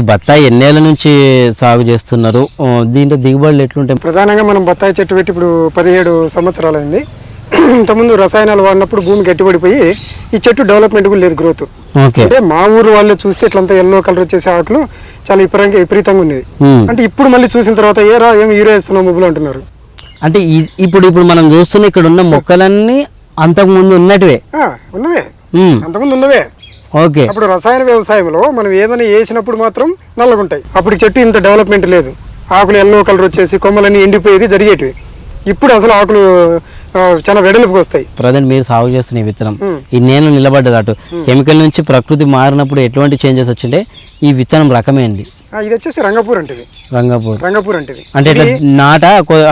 బత్తాయి ఎన్నేళ్ళ నుంచి సాగు చేస్తున్నారు? దీంట్లో దిగుబడులు ఎట్లుంటాయి? ప్రధానంగా మనం బత్తాయి చెట్టు పెట్టి ఇప్పుడు పదిహేడు సంవత్సరాలు అయింది ఇంతకుముందు రసాయనాలు వాడినప్పుడు భూమి గట్టిపడిపోయి ఈ చెట్టు డెవలప్మెంట్ కూడా లేదు గ్రోత్. ఓకే. అంటే మా ఊరు వాళ్ళు చూస్తే ఇట్లంతా ఎల్లో కలర్ వచ్చేసి ఆకులు చాలా విపరీతంగా విపరీతంగా ఉండేది. అంటే ఇప్పుడు మళ్ళీ చూసిన తర్వాత ఏ రా ఏం యూరియా ఇస్తున్నావు ముగ్గులు అంటున్నారు. అంటే ఇప్పుడు ఇప్పుడు మనం చూస్తున్న ఇక్కడ ఉన్న మొక్కలన్నీ అంతకుముందు ఉన్నటివే. ఆ, ఉన్నవే. అంతకుముందు ఉన్నవే. ఓకే. అప్పుడు రసాయన వ్యవసాయంలో మనం ఏదైనా వేసినప్పుడు మాత్రం నల్లగుంటాయి. అప్పుడు చెట్టు ఇంత డెవలప్మెంట్ లేదు. ఆకులు ఎల్లో కలర్ వచ్చేసి కొమ్మలన్నీ ఎండిపోయేది జరిగేటివి. ఇప్పుడు అసలు ఆకులు చాలా వెడల్పుకి వస్తాయి. ప్రజెంట్ మీరు సాగు చేస్తున్న విత్తనం. ఈ నేను నిలబడ్డది అటు. కెమికల్ నుంచి ప్రకృతి మారినప్పుడు ఎటువంటి చేంజెస్ వచ్చింటే ఈ విత్తనం రకమే అండి. ఇది వచ్చేసి రంగపూర్ అంటే. రంగపూర్. రంగపూర్ అంటే. అంటే నాట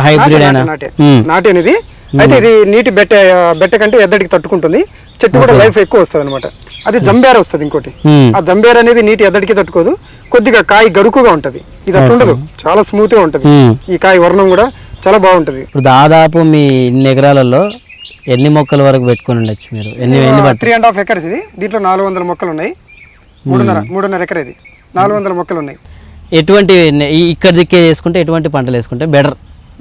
హైబ్రిడ్ అయినా నాటే నాటే. అనేది. అయితే ఇది నీటి బెట్ట బెట్ట కంటే ఎద్దడికి తట్టుకుంటుంది. చెట్టు కూడా లైఫ్ ఎక్కువ వస్తుంది అనమాట అది జంబేర వస్తుంది ఇంకోటి. ఆ జంబేర అనేది నీటి ఎద్దడికి తట్టుకోదు. కొద్దిగా కాయ గరుకుగా ఉంటది. ఇది అట్లా ఉండదు. చాలా స్మూత్గా ఉంటది. ఈ కాయ వర్ణం కూడా చాలా బాగుంటది. ఇప్పుడు దాదాపు మీ ఇన్ని ఎకరాలలో ఎన్ని మొక్కల వరకు పెట్టుకొని ఉండొచ్చు మీరు? ఎన్ని ఎన్ని త్రీ అండ్ హాఫ్ ఎకర్స్ ఇది. దీంట్లో నాలుగు వందల మొక్కలు ఉన్నాయి. మూడున్నర మూడున్నర ఎకర్ ఇది. నాలుగు వందల మొక్కలు ఉన్నాయి. ఎటువంటి ఇక్కడ దిక్కే చేసుకుంటే ఎటువంటి పంటలు వేసుకుంటే బెటర్.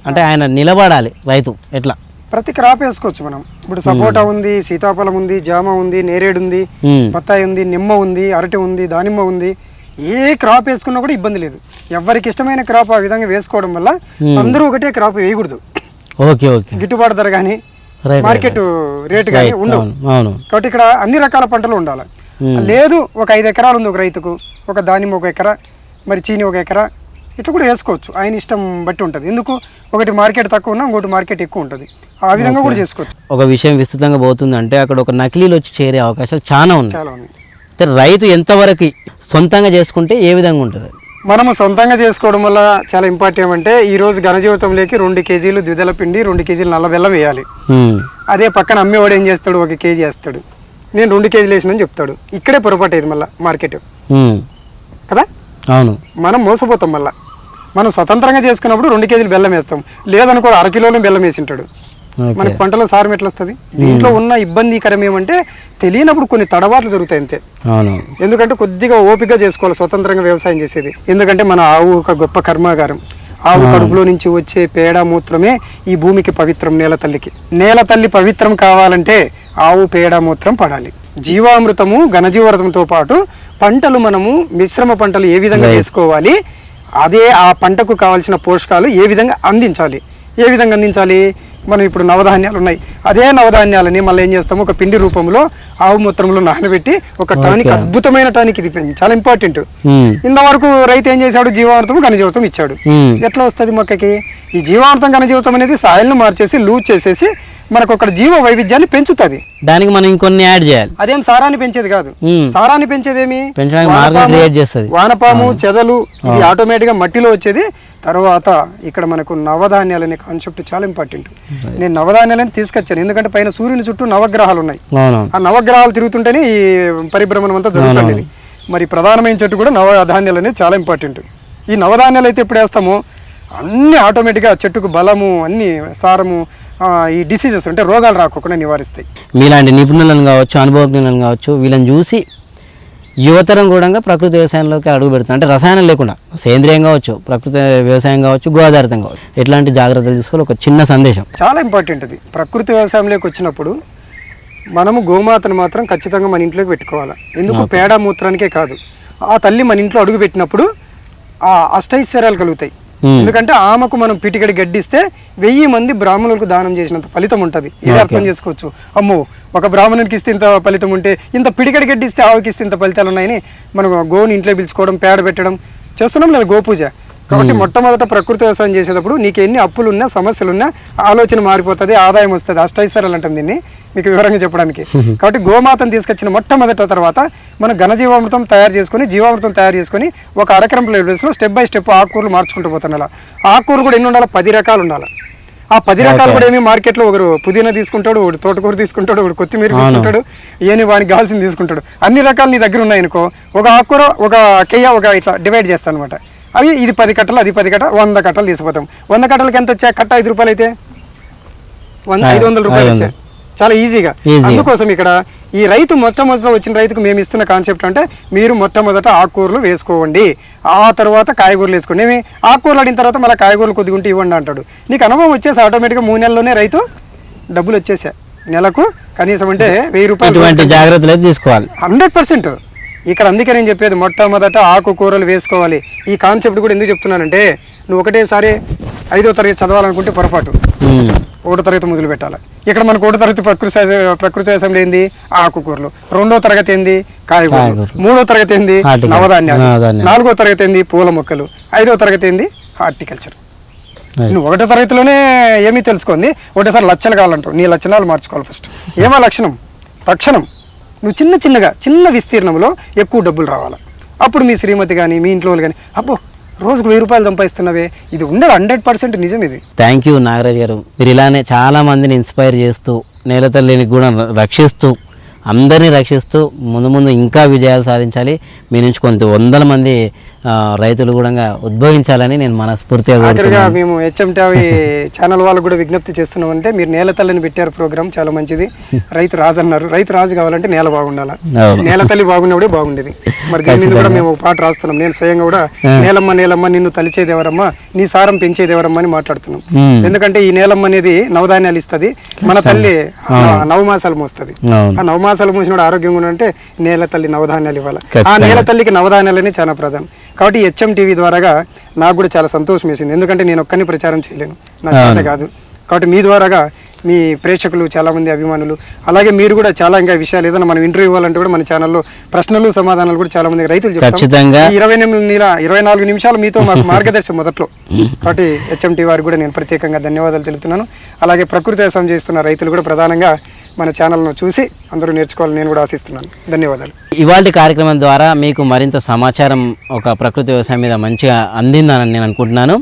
అంటే ఆయన నిలబడాలి రైతు. ఎట్లా? ప్రతి క్రాప్ వేసుకోవచ్చు మనం. ఇప్పుడు సపోటా ఉంది సీతాఫలం ఉంది జామ ఉంది నేరేడు ఉంది ఉమ్, బత్తాయి ఉంది నిమ్మ ఉంది అరటి ఉంది దానిమ్మ ఉంది. ఏ క్రాప్ వేసుకున్నా కూడా ఇబ్బంది లేదు. ఎవరికి ఇష్టమైన క్రాప్ ఆ విధంగా వేసుకోవడం వల్ల అందరూ ఒకటే క్రాప్ వేయకూడదు. Okay okay. గిట్టుబాటు ధర కానీ మార్కెట్ రేట్ కానీ ఉండవు. కాబట్టి ఇక్కడ అన్ని రకాల పంటలు ఉండాలి. లేదు ఒక ఐదు ఎకరాలు ఉంది ఒక రైతుకు ఒక దానిమ్మ ఒక ఎకరా మరి చీని ఒక ఎకరా ఇట్లా కూడా వేసుకోవచ్చు. ఆయన ఇష్టం బట్టి ఉంటుంది. ఎందుకు? ఒకటి మార్కెట్ తక్కువ ఉన్నా ఇంకోటి మార్కెట్ ఎక్కువ ఉంటుంది. ఆ విధంగా కూడా చేసుకోవచ్చు. ఒక విషయం విస్తృతంగా పోతుందంటే అక్కడ ఒక నకిలీలు వచ్చి చేరే అవకాశాలు చాలా ఉన్నాయి. చాలా రైతు ఎంతవరకు సొంతంగా చేసుకుంటే ఏ విధంగా ఉంటుంది? మనము సొంతంగా చేసుకోవడం వల్ల చాలా ఇంపార్టెంట్ ఏమంటే ఈ రోజు ఘనజీవితంలోకి రెండు కేజీలు ద్విదల పిండి రెండు కేజీలు నల్ల బెల్లం వేయాలి. అదే పక్కన అమ్మేవాడు ఏం చేస్తాడు? ఒక కేజీ వేస్తాడు. నేను రెండు కేజీలు వేసినని చెప్తాడు. ఇక్కడే పొరపాటు అయింది మళ్ళీ మార్కెట్. అవును. మనం మోసపోతాం మళ్ళీ. మనం స్వతంత్రంగా చేసుకున్నప్పుడు రెండు కేజీలు బెల్లం వేస్తాం. లేదనుకో అర కిలోలు బెల్లం వేసి ఉంటాడు. ఓకే. మనకి పంటలో సారం ఎట్లా వస్తుంది? దీంట్లో ఉన్న ఇబ్బందికరం ఏమంటే తెలియనప్పుడు కొన్ని తడబాట్లు జరుగుతాయి అంతే. ఎందుకంటే కొద్దిగా ఓపిక చేసుకోవాలి స్వతంత్రంగా వ్యవసాయం చేసేది. ఎందుకంటే మన ఆవు ఒక గొప్ప కర్మాగారం. ఆవు కడుపులో నుంచి వచ్చే పేడ మూత్రమే ఈ భూమికి పవిత్రం నేల తల్లికి. నేల తల్లి పవిత్రం కావాలంటే ఆవు పేడ మూత్రం పడాలి. జీవామృతము ఘనజీవామృతంతో పాటు పంటలు మనము మిశ్రమ పంటలు ఏ విధంగా వేసుకోవాలి అదే ఆ పంటకు కావాల్సిన పోషకాలు ఏ విధంగా అందించాలి? ఏ విధంగా అందించాలి? మనం ఇప్పుడు నవధాన్యాలు ఉన్నాయి. అదే నవధాన్యాలని మళ్ళీ ఏం చేస్తాము? ఒక పిండి రూపంలో ఆవు మూత్రంలో నానబెట్టి ఒక టానిక్ అద్భుతమైన టానిక్ ఇది. చాలా ఇంపార్టెంట్. ఉమ్, ఇంతవరకు రైతు ఏం చేశాడు? జీవామృతం ఘనజీవితం ఇచ్చాడు. ఉమ్, ఎట్లా వస్తుంది మొక్కకి? ఈ జీవామృతం ఘనజీవితం అనేది సాయిల్ను మార్చేసి లూజ్ చేసేసి మనకు ఒక జీవ వైవిధ్యాన్ని పెంచుతుంది. దానికి మనం ఇంకొన్ని యాడ్ చేయాలి. అదేం సారాన్ని పెంచేది కాదు. సారాన్ని పెంచేదేమి? వానపాము, చెదలు ఇది ఆటోమేటిక్గా మట్టిలో వచ్చేది. తర్వాత ఇక్కడ మనకు నవధాన్యాలు అనే కాన్సెప్ట్ చాలా ఇంపార్టెంట్ నేను నవధాన్యాలని తీసుకొచ్చాను. ఎందుకంటే పైన సూర్యుని చుట్టూ నవగ్రహాలు ఉన్నాయి. ఆ నవగ్రహాలు తిరుగుతుంటేనే ఈ పరిభ్రమణం అంతా జరుగుతుంది. మరి ప్రధానమైన చెట్టు కూడా నవధాన్యాలు అనేది చాలా ఇంపార్టెంట్ ఈ నవధాన్యాలు అయితే ఎప్పుడు వేస్తామో? అన్ని ఆటోమేటిక్గా చెట్టుకు బలము అన్ని సారము ఈ డిసీజెస్ అంటే రోగాలు రాకుండా నివారిస్తాయి. మీలాంటి నిపుణులను కావచ్చు అనుభవజ్ఞులను కావచ్చు వీళ్ళని చూసి యువతరం కూడా ప్రకృతి వ్యవసాయంలోకి అడుగు పెడుతుంది అంటే రసాయనం లేకుండా సేంద్రియం కావచ్చు ప్రకృతి వ్యవసాయం కావచ్చు గోదారితం కావచ్చు. ఎట్లాంటి జాగ్రత్తలు తీసుకోవాలి? ఒక చిన్న సందేశం. చాలా ఇంపార్టెంట్ అది ప్రకృతి వ్యవసాయంలోకి వచ్చినప్పుడు మనము గోమాతను మాత్రం ఖచ్చితంగా మన ఇంట్లోకి పెట్టుకోవాలి? ఎందుకు? పేడ మూత్రానికే కాదు. ఆ తల్లి మన ఇంట్లో అడుగు పెట్టినప్పుడు ఆ అష్టైశ్వర్యాలు కలుగుతాయి. ఎందుకంటే ఆమెకు మనం పిటికడి గడ్డిస్తే వెయ్యి మంది బ్రాహ్మణులకు దానం చేసినంత ఫలితం ఉంటుంది. ఇది అర్థం చేసుకోవచ్చు. అమ్మో ఒక బ్రాహ్మణునికి ఇస్తే ఇంత ఫలితం ఉంటే ఇంత పిడికడి గడ్డి ఇస్తే ఆవుకి ఇస్తే ఇంత ఫలితాలు ఉన్నాయని మనం గోవుని ఇంట్లో పిలుచుకోవడం పేడ పెట్టడం చేస్తున్నాం లేదా గోపూజ. కాబట్టి మొట్టమొదట ప్రకృతి వ్యవసాయం చేసేటప్పుడు నీకు ఎన్ని అప్పులున్నా సమస్యలున్నా ఆలోచన మారిపోతుంది ఆదాయం వస్తుంది అష్టైశ్వర్యాలు అంటాం దీన్ని. మీకు వివరంగా చెప్పడానికి. కాబట్టి గోమాతను తీసుకొచ్చిన మొట్టమొదట తర్వాత మనం ఘనజీవామృతం తయారు చేసుకొని జీవామృతం తయారు చేసుకొని ఒక అరకరం ప్లేస్లో స్టెప్ బై స్టెప్ ఆకుకూరలు మార్చుకుంటూ పోతాను అలా ఆకుకూరలు కూడా ఎన్ని ఉండాలి పది రకాలు ఉండాలి. ఆ పది రకాలు కూడా ఏమి మార్కెట్లో ఒకరు పుదీనా తీసుకుంటాడు ఒకడు తోటకూర తీసుకుంటాడు ఒకడు కొత్తిమీర తీసుకుంటాడు ఏని వానికి కావాల్సింది తీసుకుంటాడు. అన్ని రకాలు నీ దగ్గర ఉన్నాయనుకో ఒక ఆకుకూర ఒక కెయ్య ఒక ఇట్లా డివైడ్ చేస్తాను అనమాట అవి ఇది పది కట్టలు అది పది కట్ట వంద కట్టలు తీసుకుపోతాం. వంద కట్టలకి ఎంత వచ్చాయి? కట్ట ఐదు రూపాయలు అయితే వంద ఐదు వందల రూపాయలు వచ్చాయి. చాలా ఈజీగా. అందుకోసం ఇక్కడ ఈ రైతు మొట్టమొదట వచ్చిన రైతుకు మేము ఇస్తున్న కాన్సెప్ట్ అంటే మీరు మొట్టమొదట ఆకుకూరలు వేసుకోండి. ఆ తర్వాత కాయగూరలు వేసుకోండి. ఏమి? ఆకుకూరలు అడిగిన తర్వాత మళ్ళీ కాయగూరలు కొద్దిగా ఉంటే ఇవ్వండి అంటాడు. నీకు అనుభవం వచ్చేసి ఆటోమేటిక్గా మూడు నెలల్లోనే రైతు డబ్బులు వచ్చేసా? నెలకు కనీసం అంటే వెయ్యి రూపాయలు జాగ్రత్తలు తీసుకోవాలి. Hundred percent. ఇక్కడ అందుకే నేను చెప్పేది మొట్టమొదట ఆకుకూరలు వేసుకోవాలి. ఈ కాన్సెప్ట్ కూడా ఎందుకు చెప్తున్నానంటే నువ్వు ఒకటేసారి ఐదో తరగతి చదవాలనుకుంటే పొరపాటు. ఒకటో తరగతి మొదలు పెట్టాలి. ఇక్కడ మనకు ఒకటో తరగతి ప్రకృతి ప్రకృతి వ్యవసాయం ఏంది? ఆకుకూరలు. రెండో తరగతి ఏంది? కాయగూరలు. మూడో తరగతి ఏంది. నవధాన్యాలు. నాలుగో తరగతి ఏంది? పూల మొక్కలు. ఐదో తరగతి ఏంది? హార్టికల్చర్. నువ్వు ఒకటో తరగతిలోనే ఏమీ తెలుసుకుంది? ఒకటేసారి లక్షలు కావాలంటావు. నీ లక్షణాలు మార్చుకోవాలి ఫస్ట్ ఏమా లక్షణం? తక్షణం. నువ్వు చిన్న చిన్నగా చిన్న విస్తీర్ణంలో ఎక్కువ డబ్బులు రావాలి. అప్పుడు మీ శ్రీమతి కానీ మీ ఇంట్లో వాళ్ళు కానీ అబ్బో రోజుకు వెయ్యి రూపాయలు సంపాదిస్తున్నవే ఇది ఉండదు హండ్రెడ్ పర్సెంట్ నిజం ఇది. థ్యాంక్ యూ నాగరాజ్ గారు. మీరు ఇలానే చాలా మందిని ఇన్స్పైర్ చేస్తూ నేల తల్లిని కూడా రక్షిస్తూ అందరినీ రక్షిస్తూ ముందు ముందు ఇంకా విజయాలు సాధించాలి. మీ నుంచి కొంత వందల మంది రైతులు కూడా ఉద్భవించాలని నేను మనస్ఫూర్తిగా మేము హెచ్ఎంటీ ఛానల్ వాళ్ళకు కూడా విజ్ఞప్తి చేస్తున్నాం అంటే మీరు నేల తల్లిని పెట్టారు ప్రోగ్రామ్ చాలా మంచిది. రైతు రాజు అన్నారు. రైతు రాజు కావాలంటే నేల బాగుండాలి. నేల తల్లి బాగున్నప్పుడే బాగుండేది. మరి దీని మీద కూడా మేము ఒక పాట రాస్తున్నాం. నేను స్వయంగా కూడా నేలమ్మ నేలమ్మ నిన్ను తలిచేది ఎవరమ్మా నీ సారం పెంచేది ఎవరమ్మా అని మాట్లాడుతున్నాం. ఎందుకంటే ఈ నేలమ్మ అనేది నవధాన్యాలు ఇస్తుంది. మన తల్లి నవమాసాలు మోస్తుంది. ఆ నవమాసాలు మోసినప్పుడు ఆరోగ్యంగా ఉండాలంటే నేల తల్లి నవధాన్యాలు ఇవ్వాలి. ఆ. నేల తల్లికి నవధాన్యాలని చాలా ప్రధానం. కాబట్టి హెచ్ఎం టీవీ ద్వారాగా నాకు కూడా చాలా సంతోషం వేసింది ఎందుకంటే నేను ఒక్కని ప్రచారం చేయలేను. నా చేత కాదు. కాబట్టి మీ ద్వారాగా మీ ప్రేక్షకులు చాలా మంది అభిమానులు. అలాగే మీరు కూడా చాలా ఇంకా విషయాలు ఏదైనా మనం ఇంటర్వ్యూ ఇవ్వాలంటే కూడా మన ఛానల్లో ప్రశ్నలు సమాధానాలు కూడా చాలా మంది రైతులు ఖచ్చితంగా. ఇరవై ఎనిమిది ఇరవై నాలుగు నిమిషాలు మీతో మాకు మార్గదర్శనం మొదట్లో. కాబట్టి హెచ్ఎంటీ వారికి కూడా నేను ప్రత్యేకంగా ధన్యవాదాలు తెలుపుతున్నాను. అలాగే ప్రకృతి వ్యవసాయం చేస్తున్న రైతులు కూడా ప్రధానంగా మన ఛానల్ను చూసి అందరూ నేర్చుకోవాలని నేను కూడా ఆశిస్తున్నాను. ధన్యవాదాలు. ఇవాళ కార్యక్రమం ద్వారా మీకు మరింత సమాచారం ఒక ప్రకృతి వ్యవసాయం మీద మంచిగా అందిందని నేను అనుకుంటున్నాను.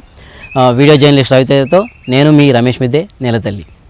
వీడియో జర్నలిస్ట్ రవితేజతో నేను మీ రమేష్ మిద్దే నేలతల్లి.